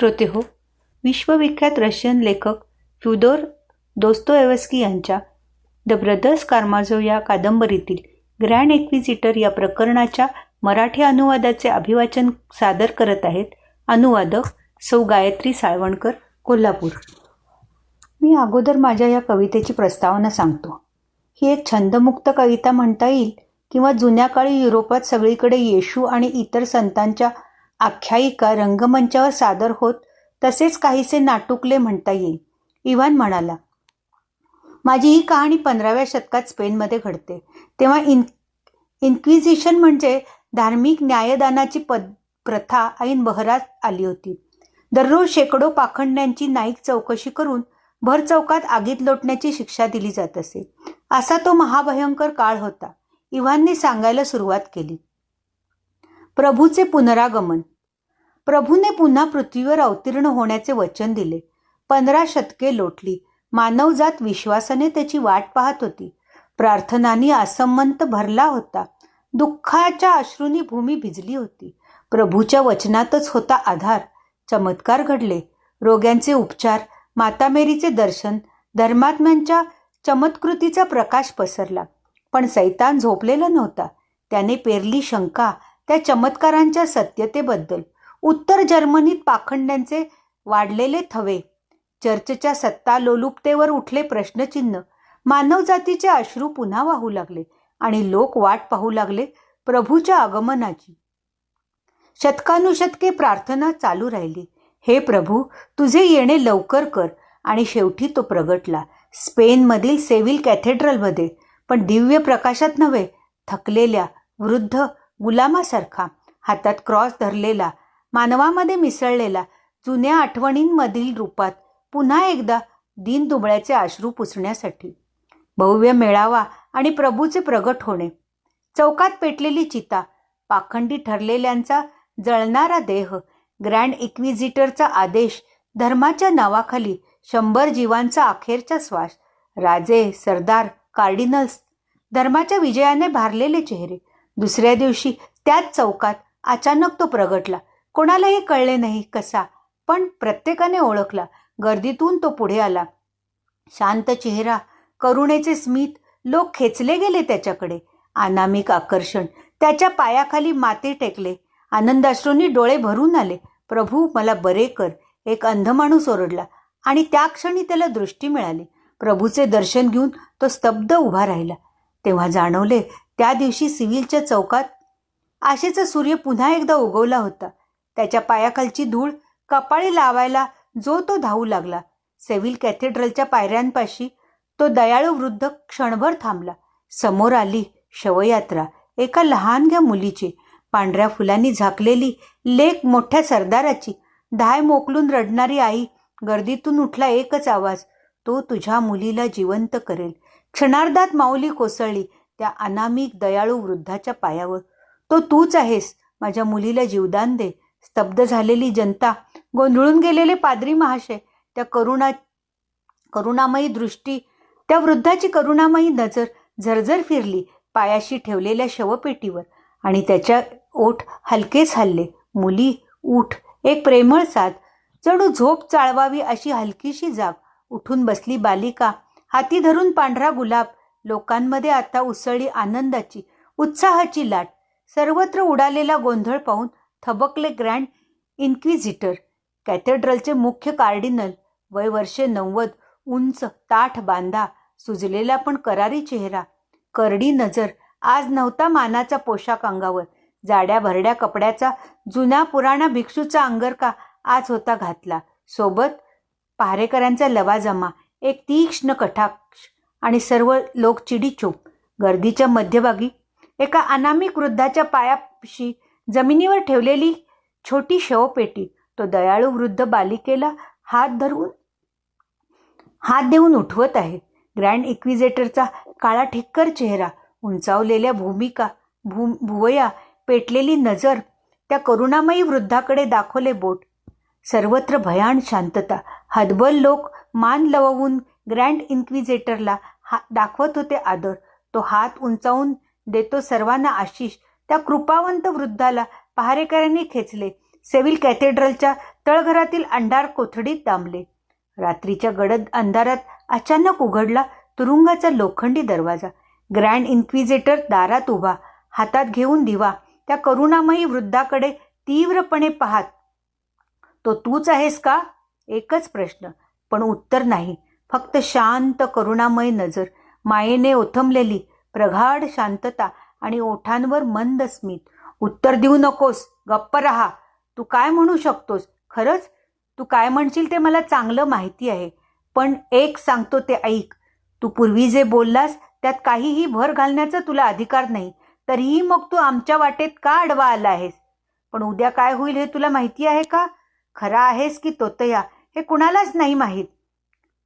श्रोते हो विश्वविख्यात रशियन लेखक फ्युदोर दोस्तोएवस्की यांच्या द ब्रदर्स कार्माझो या कादंबरीतील ग्रँड एक्विजिटर या प्रकरणाच्या मराठी अनुवादाचे अभिवाचन सादर करत आहेत अनुवादक सौ गायत्री साळवणकर कोल्हापूर. मी अगोदर माझ्या या कवितेची प्रस्तावना सांगतो. ही एक छंदमुक्त कविता म्हणता येईल किंवा जुन्या काळी युरोपात सगळीकडे येशू आणि इतर संतांच्या आख्यायिका रंगमंचावर सादर होत तसेच काहीसे नाटुकले म्हणता येईल. इव्हान म्हणाला माझी ही कहाणी पंधराव्या शतकात स्पेनमध्ये घडते. तेव्हा इन इन्क्विजिशन म्हणजे धार्मिक न्यायदानाची पद प्रथा ऐन बहरात आली होती. दररोज शेकडो पाखंड्यांची नाईक चौकशी करून भर चौकात आगीत लोटण्याची शिक्षा दिली जात असे. असा तो महाभयंकर काळ होता. इव्हानने सांगायला सुरुवात केली. प्रभूचे पुनरागमन. प्रभूने पुन्हा पृथ्वीवर अवतीर्ण होण्याचे वचन दिले. पंधरा शतके लोटली. मानवजात विश्वासाने त्याची वाट पाहत होती. प्रार्थनांनी असंमंत भरला होता. दुःखाच्या अश्रूंनी भूमी भिजली होती. प्रभूच्या वचनातच होता आधार. चमत्कार घडले. रोग्यांचे उपचार मातामेरीचे दर्शन धर्मात्म्यांच्या चमत्कृतीचा प्रकाश पसरला. पण सैतान झोपलेला नव्हता. त्याने पेरली शंका त्या चमत्कारांच्या सत्यतेबद्दल. उत्तर जर्मनीत पाखंड्यांचे वाढलेले थवे. चर्चच्या सत्ता लोलुपतेवर उठले प्रश्नचिन्ह. मानवजातीचे अश्रू पुन्हा वाहू लागले आणि लोक वाट पाहू लागले प्रभूच्या आगमनाची. शतकानुशतके प्रार्थना चालू राहिली. हे प्रभू तुझे येणे लवकर कर आणि शेवटी तो प्रगटला. स्पेनमधील सेव्हिल कॅथेड्रलमध्ये. पण दिव्य प्रकाशात नव्हे थकलेल्या वृद्ध गुलामासारखा हातात क्रॉस धरलेला मानवामध्ये मिसळलेला जुन्या आठवणींमधील रूपात पुन्हा एकदा दिन दुबळ्याचे अश्रू पुसण्यासाठी. भव्य मेळावा आणि प्रभूचे प्रगट होणे. चौकात पेटलेली चिता पाखंडी ठरलेल्यांचा जळणारा देह ग्रँड इक्विजिटरचा आदेश धर्माच्या नावाखाली शंभर जीवांचा अखेरचा श्वास राजे सरदार कार्डिनल्स धर्माच्या विजयाने भारलेले चेहरे दुसऱ्या दिवशी त्याच चौकात अचानक तो प्रगटला. कोणालाही कळले नाही कसा पण प्रत्येकाने ओळखला. गर्दीतून तो पुढे आला. शांत चेहरा करुणेचे स्मित लोक खेचले गेले त्याच्याकडे. अनामिक आकर्षण त्याच्या पायाखाली माते टेकले. आनंदाश्रूंनी डोळे भरून आले. प्रभू मला बरे कर. एक अंध माणूस ओरडला आणि त्या क्षणी त्याला दृष्टी मिळाली. प्रभूचे दर्शन घेऊन तो स्तब्ध उभा राहिला. तेव्हा जाणवले त्या दिवशी सिव्हिलच्या चौकात आशेचा सूर्य पुन्हा एकदा उगवला होता. त्याच्या पायाखालची धूळ कपाळी लावायला जो तो धावू लागला. सेव्हिल कॅथेड्रलच्या पायऱ्यांपाशी तो दयाळू वृद्ध क्षणभर थांबला. समोर आली शवयात्रा. एका लहानग्या मुलीची. पांढऱ्या फुलांनी झाकलेली लेक मोठ्या सरदाराची. धाय मोकलून रडणारी आई गर्दीतून उठला एकच आवाज. तो तुझ्या मुलीला जिवंत करेल. क्षणार्धात माऊली कोसळली. त्या अनामिक दयाळू वृद्धाच्या पायावर. तो तूच आहेस. माझ्या मुलीला जीवदान दे. स्तब्ध झालेली जनता. गोंधळून गेलेले पादरी महाशय. त्या करुणा करुणामयी दृष्टी. त्या वृद्धाची करुणामयी नजर झरझर फिरली पायाशी ठेवलेल्या शवपेटीवर. आणि त्याच्या ओठ हलकेच हल्ले. मुली उठ. एक प्रेमळ साथ जणू झोप चाळवावी अशी हलकीशी जाग. उठून बसली बालिका. हाती धरून पांढरा गुलाब. लोकांमध्ये आता उसळी आनंदाची उत्साहाची लाट. सर्वत्र उडालेला गोंधळ पाहून थबकले ग्रँड इन्क्विझिटर. कॅथेड्रलचे मुख्य कार्डिनल वय वर्षे नव्वद उंच ताठ बांधा सुजलेला पण करारी चेहरा. करडी नजर आज नव्हता मानाचा पोशाख अंगावर. जाड्या भरड्या कपड्याचा जुन्या पुराणा भिक्षूचा अंगरका आज होता घातला. सोबत पहारेकरांचा लवाजमा एक तीक्ष्ण कटाक्ष. आणि सर्व लोक चिडीचूप गर्दीच्या मध्यभागी एका अनामिक वृद्धाच्या पायाशी जमिनीवर ठेवलेली छोटी शवपेटी तो दयाळू वृद्ध बालिकेला हात धरून हात देऊन उठवत आहे. ग्रँड इक्विजेटरचा काळा ठिक्कर चेहरा उंचावलेल्या भूमिका भू भुवया पेटलेली नजर त्या करुणामयी वृद्धाकडे दाखवले बोट. सर्वत्र भयान शांतता. हदबल लोक मान लववून ग्रँड इन्क्विजेटरला हा दाखवत होते आदर. तो हात उंचावून देतो सर्वांना आशिष. त्या कृपावंत वृद्धाला पहारेकऱ्यांनी खेचले. सिव्हिल कॅथेड्रलच्या तळघरातील अंधार कोथडीत दांबले रात्रीच्या गडद अंधारात अचानक उघडला तुरुंगाचा लोखंडी दरवाजा. ग्रँड इन्क्विजेटर दारात उभा हातात घेऊन दिवा. त्या करुणामयी वृद्धाकडे तीव्रपणे पाहत तो तूच आहेस का? एकच प्रश्न पण उत्तर नाही. फक्त शांत करुणामय नजर. मायेने ओथंबलेली प्रगाढ शांतता आणि ओठांवर मंद स्मित. उत्तर देऊ नकोस गप्प रहा. तू काय म्हणू शकतोस? खरंच? तू काय म्हणशील ते मला चांगलं माहिती आहे. पण एक सांगतो ते ऐक. तू पूर्वी जे बोललास त्यात काहीही भर घालण्याचा तुला अधिकार नाही. तरीही मग तू आमच्या वाटेत का अडवा आला आहेस? पण उद्या काय होईल हे तुला माहिती आहे का? खरा आहेस की तोतया? हे कुणालाच नाही माहीत.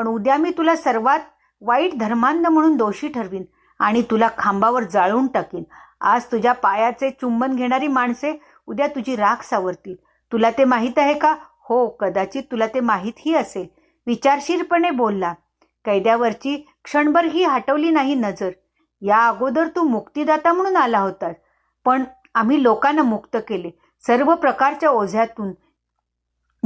पण उद्या मी तुला सर्वात वाईट धर्मांध म्हणून दोषी ठरवीन आणि तुला खांबावर जाळून टाकीन. आज तुझ्या पायाचे चुंबन घेणारी माणसे उद्या तुझी राख सावरतील. तुला ते माहीत आहे का? हो कदाचित तुला ते माहीतही असेल. विचारशीरपणे बोलला. कैद्यावरची क्षणभर ही हटवली नाही नजर. या अगोदर तू मुक्तिदाता म्हणून आला होतास. पण आम्ही लोकांना मुक्त केले. सर्व प्रकारच्या ओझ्यातून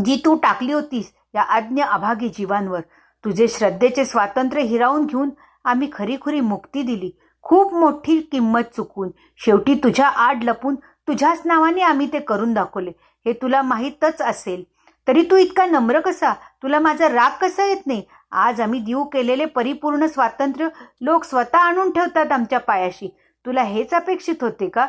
जी तू टाकली होतीस या आज्ञ अभागी जीवांवर. तुझे श्रद्धेचे स्वातंत्र्य हिरावून घेऊन आम्ही खरीखुरी मुक्ती दिली. खूप मोठी किंमत चुकून शेवटी तुझ्या आड लपून तुझ्याच नावाने आम्ही ते करून दाखवले. हे तुला माहीतच असेल. तरी तू इतका नम्र कसा? तुला माझा राग कसा येत नाही? आज आम्ही देऊ केलेले परिपूर्ण स्वातंत्र्य लोक स्वतः आणून ठेवतात आमच्या पायाशी. तुला हेच अपेक्षित होते का?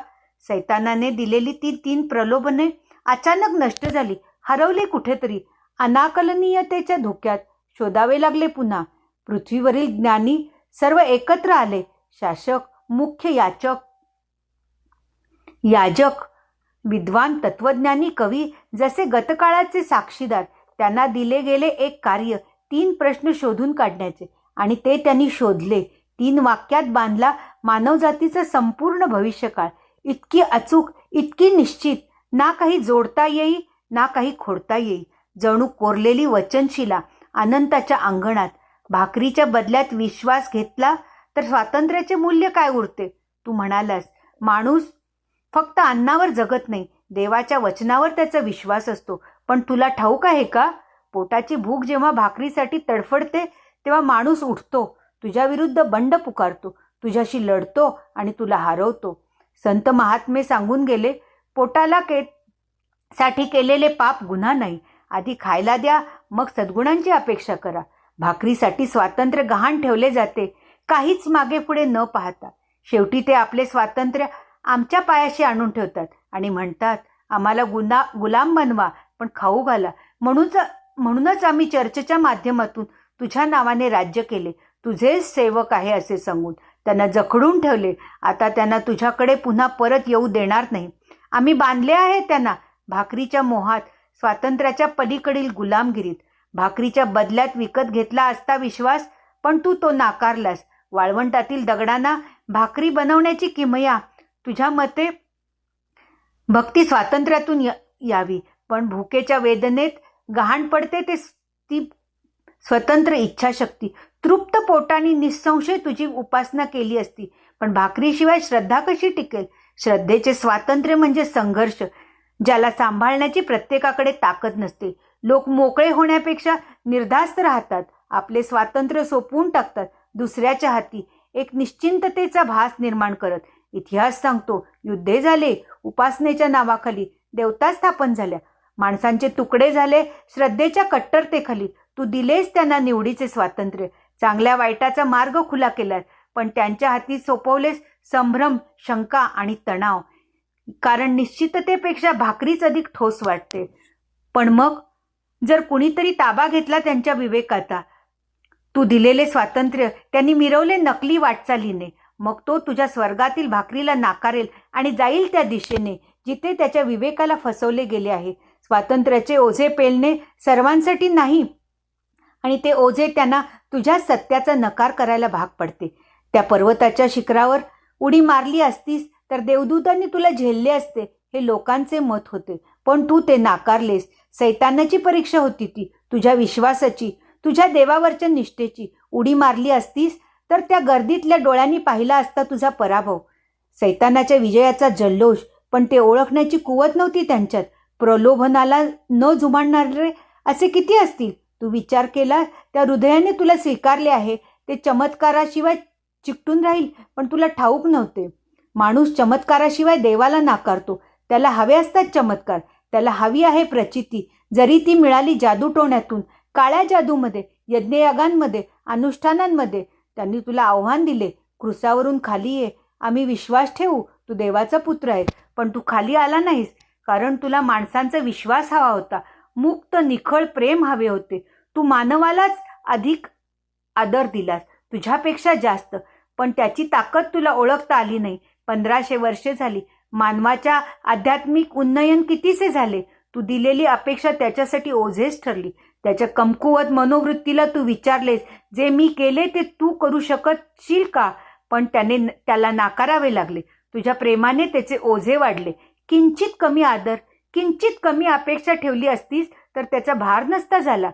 सैतानाने दिलेली ती तीन प्रलोभने अचानक नष्ट झाली. हरवले कुठेतरी? अनाकलनीयतेच्या धोक्यात. शोधावे लागले पुन्हा. पृथ्वीवरील ज्ञानी सर्व एकत्र आले. शासक मुख्य याचक याजक विद्वान तत्वज्ञानी कवी जसे गतकाळाचे साक्षीदार त्यांना दिले गेले एक कार्य तीन प्रश्न शोधून काढण्याचे. आणि ते त्यांनी शोधले. तीन वाक्यात बांधला मानवजातीचा संपूर्ण भविष्यकाळ. इतकी अचूक इतकी निश्चित ना काही जोडता येई ना काही खोडता येई. जणू कोरलेली वचनशिला अनंताच्या अंगणात. भाकरीच्या बदल्यात विश्वास घेतला तर स्वातंत्र्याचे मूल्य काय उरते? तू म्हणालास माणूस फक्त अन्नावर जगत नाही देवाच्या वचनावर त्याचा विश्वास असतो. पण तुला ठाऊक आहे का? पोटाची भूक जेव्हा भाकरीसाठी तडफडते तेव्हा माणूस उठतो तुझ्या विरुद्ध बंड पुकारतो तुझ्याशी लढतो आणि तुला हरवतो. संत महात्मे सांगून गेले पोटाला के साठी केलेले पाप गुन्हा नाही आधी खायला द्या मग सद्गुणांची अपेक्षा करा. भाकरीसाठी स्वातंत्र्य गहाण ठेवले जाते. काहीच मागे पुढे न पाहता. शेवटी ते आपले स्वातंत्र्य आमच्या पायाशी आणून ठेवतात आणि म्हणतात आम्हाला गुना गुलाम बनवा पण खाऊ घाला. म्हणूनच म्हणूनच आम्ही चर्चेच्या माध्यमातून तुझ्या नावाने राज्य केले. तुझेच सेवक आहे असे सांगून त्यांना जखडून ठेवले. आता त्यांना तुझ्याकडे पुन्हा परत येऊ देणार नाही. आम्ही बांधले आहे त्यांना. भाकरीच्या मोहात स्वातंत्र्याच्या पलीकडील गुलामगिरीत. भाकरीच्या बदल्यात विकत घेतला असता विश्वास पण तू तो नाकारलास. वाळवंटातील दगडांना भाकरी बनवण्याची किमया. तुझ्या मते भक्ती स्वातंत्र्यातून यावी पण भुकेच्या वेदनेत गहाण पडते ते ती स्वतंत्र इच्छाशक्ती. तृप्त पोटाने निसंशय तुझी उपासना केली असती पण भाकरीशिवाय श्रद्धा कशी टिकेल? श्रद्धेचे स्वातंत्र्य म्हणजे संघर्ष. ज्याला सांभाळण्याची प्रत्येकाकडे ताकद नसते. लोक मोकळे होण्यापेक्षा निर्धास्त राहतात. आपले स्वातंत्र्य सोपवून टाकतात. दुसऱ्याच्या हाती एक निश्चिंततेचा भास निर्माण करत. इतिहास सांगतो युद्धे झाले उपासनेच्या नावाखाली देवता स्थापन झाल्या. माणसांचे तुकडे झाले श्रद्धेच्या कट्टरतेखाली. तू दिलेस त्यांना निवडीचे स्वातंत्र्य. चांगल्या वाईटाचा मार्ग खुला केलास पण त्यांच्या हाती सोपवलेस संभ्रम शंका आणि तणाव. कारण निश्चिततेपेक्षा भाकरीच अधिक ठोस वाटते. पण मग जर कुणीतरी ताबा घेतला त्यांच्या विवेकाचा तू दिलेले स्वातंत्र्य त्यांनी मिरवले नकली वाटचालीने मग तो तुझ्या स्वर्गातील भाकरीला नाकारेल आणि जाईल त्या दिशेने जिथे त्याच्या विवेकाला फसवले गेले आहे. स्वातंत्र्याचे ओझे पेलणे सर्वांसाठी नाही आणि ते ओझे त्यांना तुझ्या सत्याचा नकार करायला भाग पडते. त्या पर्वताच्या शिखरावर उडी मारली असतीस तर देवदूतांनी तुला झेलले असते हे लोकांचे मत होते. पण तू ते नाकारलेस. सैतानाची परीक्षा होती ती तुझ्या विश्वासाची तुझ्या देवावरच्या निष्ठेची. उडी मारली असतीस तर त्या गर्दीतल्या डोळ्यांनी पाहिला असता तुझा पराभव. सैतानाच्या विजयाचा जल्लोष पण ते ओळखण्याची कुवत नव्हती त्यांच्यात. प्रलोभनाला न जुमानणारे असे किती असतील? तू विचार केला त्या हृदयाने तुला स्वीकारले आहे. ते चमत्काराशिवाय चिकटून राहील पण तुला ठाऊक नव्हते. माणूस चमत्काराशिवाय देवाला नाकारतो. त्याला हवे असतात चमत्कार. त्याला हवी आहे प्रचिती. जरी ती मिळाली जादूटोण्यातून काळ्या जादूमध्ये यज्ञयागांमध्ये अनुष्ठानांमध्ये त्यांनी तुला आव्हान दिले. क्रुसावरून खाली ये. आम्ही विश्वास ठेवू. तू देवाचा पुत्र आहेस पण तू खाली आला नाहीस कारण तुला माणसांचा विश्वास हवा होता. मुक्त निखळ प्रेम हवे होते. तू मानवालाच अधिक आदर दिलास. तुझ्यापेक्षा जास्त. पण त्याची ताकद तुला ओळखता आली नाही. पंधराशे वर्षे झाली. मानवाच्या आध्यात्मिक उन्नयन कितीसे झाले? तू दिलेली अपेक्षा त्याच्यासाठी ओझेच ठरली. त्याच्या कमकुवत मनोवृत्तीला तू विचारलेस जे मी केले ते तू करू शकतशील का? पण त्याने त्याला नाकारावे लागले. तुझ्या प्रेमाने त्याचे ओझे वाढले. किंचित कमी आदर किंचित कमी अपेक्षा ठेवली असतीस तर त्याचा भार नसता झाला.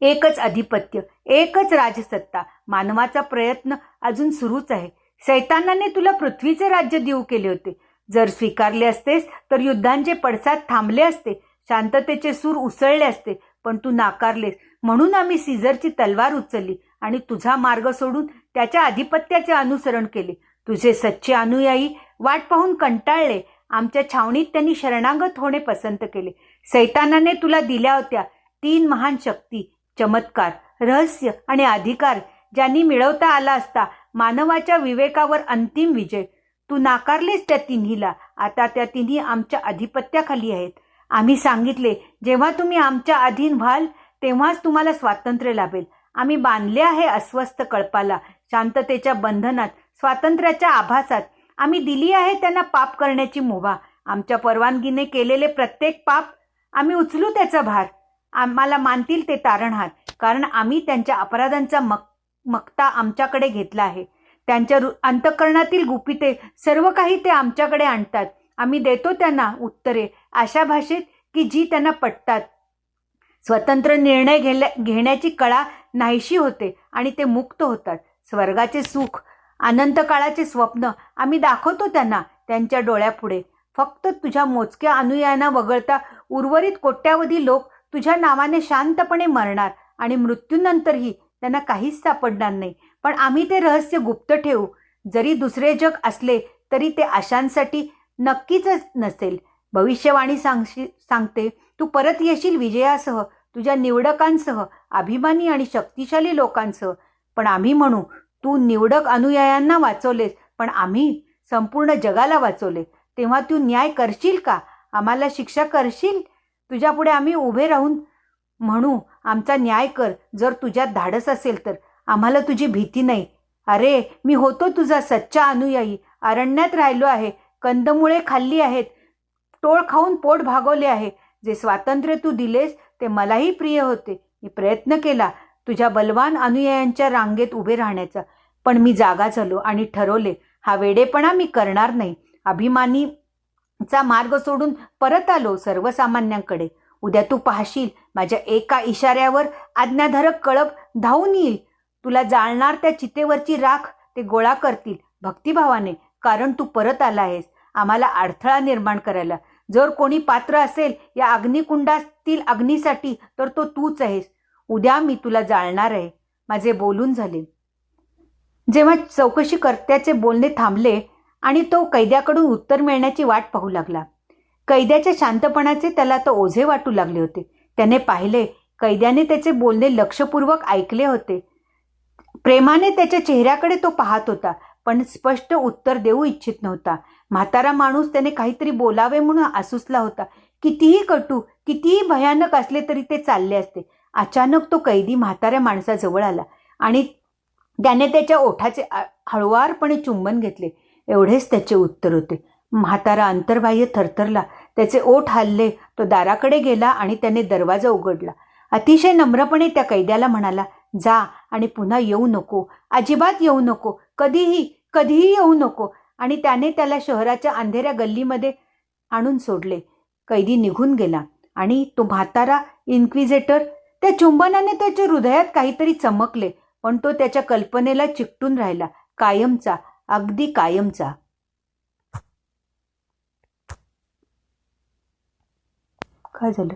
एकच अधिपत्य एकच राजसत्ता. मानवाचा प्रयत्न अजून सुरूच आहे. सैतानाने तुला पृथ्वीचे राज्य देऊ केले होते. जर स्वीकारले असतेस तर युद्धांचे पडसाद थांबले असते. शांततेचे सूर उसळले असते पण तू नाकारलेस. म्हणून आम्ही सीझरची तलवार उचलली आणि तुझा मार्ग सोडून त्याच्या अधिपत्याचे अनुसरण केले. तुझे सच्चे अनुयायी वाट पाहून कंटाळले. आमच्या छावणीत त्यांनी शरणागत होणे पसंत केले. सैतानाने तुला दिल्या होत्या तीन महान शक्ती चमत्कार रहस्य आणि अधिकार ज्यांनी मिळवता आला असता. मानवाच्या विवेकावर अंतिम विजय. तू नाकारलेस त्या तिन्हीला. आता त्या तिन्ही आमच्या अधिपत्याखाली आहेत. आम्ही सांगितले जेव्हा तुम्ही आमच्या अधीन व्हाल तेव्हाच तुम्हाला स्वातंत्र्य लाभेल. आम्ही बांधले आहे अस्वस्थ कळपाला शांततेच्या बंधनात स्वातंत्र्याच्या आभासात. आम्ही दिली आहे त्यांना पाप करण्याची मुभा. आमच्या परवानगीने केलेले प्रत्येक पाप आम्ही उचलू त्याचा भार. आम्हाला मानतील ते तारणहार कारण आम्ही त्यांच्या अपराधांचा मक मक्ता आमच्याकडे घेतला आहे. त्यांच्या रु अंतकरणातील गुपिते सर्व काही ते आमच्याकडे आणतात. आम्ही देतो त्यांना उत्तरे. अशा भाषेत की जी त्यांना पटतात. स्वतंत्र निर्णय घेल्या घेण्याची कळा नाहीशी होते आणि ते मुक्त होतात. स्वर्गाचे सुख अनंत काळाचे स्वप्न आम्ही दाखवतो त्यांना त्यांच्या डोळ्यापुढे. फक्त तुझ्या मोजक्या अनुयायांना वगळता उर्वरित कोट्यावधी लोक तुझ्या नावाने शांतपणे मरणार आणि मृत्यूनंतरही त्यांना काहीच सापडणार नाही. पण आम्ही ते रहस्य गुप्त ठेवू. जरी दुसरे जग असले तरी ते आशांसाठी नक्कीच नसेल. भविष्यवाणी सांगशी सांगते तू परत येशील विजयासह तुझ्या निवडकांसह अभिमानी आणि शक्तिशाली लोकांसह. पण आम्ही म्हणू तू निवडक अनुयायांना वाचवलेस पण आम्ही संपूर्ण जगाला वाचवले. तेव्हा तू न्याय करशील का? आम्हाला शिक्षा करशील? तुझ्यापुढे आम्ही उभे राहून म्हणू आमचा न्याय कर. जर तुझ्यात धाडस असेल तर. आम्हाला तुझी भीती नाही. अरे मी होतो तुझा सच्चा अनुयायी. अरण्यात राहिलो आहे. कंदमुळे खाल्ली आहेत. टोळ खाऊन पोट भागवले आहे. जे स्वातंत्र्य तू दिलेस ते मलाही प्रिय होते. मी प्रयत्न केला तुझ्या बलवान अनुयायांच्या रांगेत उभे राहण्याचा. पण मी जागा झालो आणि ठरवले हा वेडेपणा मी करणार नाही. अभिमानीचा मार्ग सोडून परत आलो सर्वसामान्यांकडे. उद्या तू पाहशील माझ्या एका इशाऱ्यावर आज्ञाधारक कळप धावून येईल. तुला जाळणार त्या चितेवरची राख ते गोळा करतील भक्तिभावाने कारण तू परत आला आहेस आम्हाला अडथळा निर्माण करायला. जर कोणी पात्र असेल या अग्निकुंडातील अग्नीसाठी तर तो तूच आहेस. उद्या मी तुला जाळणार आहे. माझे बोलून झाले. जेव्हा चौकशी कर्त्याचे बोलणे थांबले आणि तो कैद्याकडून उत्तर मिळण्याची वाट पाहू लागला. कैद्याच्या शांतपणाचे त्याला तो ओझे वाटू लागले होते. त्याने पाहिले कैद्याने त्याचे बोलणे लक्षपूर्वक ऐकले होते. प्रेमाने त्याच्या चेहऱ्याकडे तो पाहत होता पण स्पष्ट उत्तर देऊ इच्छित नव्हता. म्हातारा माणूस त्याने काहीतरी बोलावे म्हणून आसुसला होता. कितीही कटू कितीही भयानक असले तरी ते चालले असते. अचानक तो कैदी म्हाताऱ्या माणसाजवळ आला आणि त्याने त्याच्या ओठाचे हळुवारपणे चुंबन घेतले. एवढेच त्याचे उत्तर होते. म्हातारा अंतर्बाह्य थरथरला. त्याचे ओठ हल्ले तो दाराकडे गेला आणि त्याने दरवाजा उघडला. अतिशय नम्रपणे त्या कैद्याला म्हणाला जा आणि पुन्हा येऊ नको. अजिबात येऊ नको. कधीही कधीही येऊ नको. आणि त्याने त्याला शहराच्या अंधेऱ्या गल्लीमध्ये आणून सोडले. कैदी निघून गेला. आणि तो म्हातारा इन्क्विजेटर त्या चुंबनाने त्याच्या हृदयात काहीतरी चमकले पण तो त्याच्या कल्पनेला चिकटून राहिला. कायमचा अगदी कायमचा. काय झालं?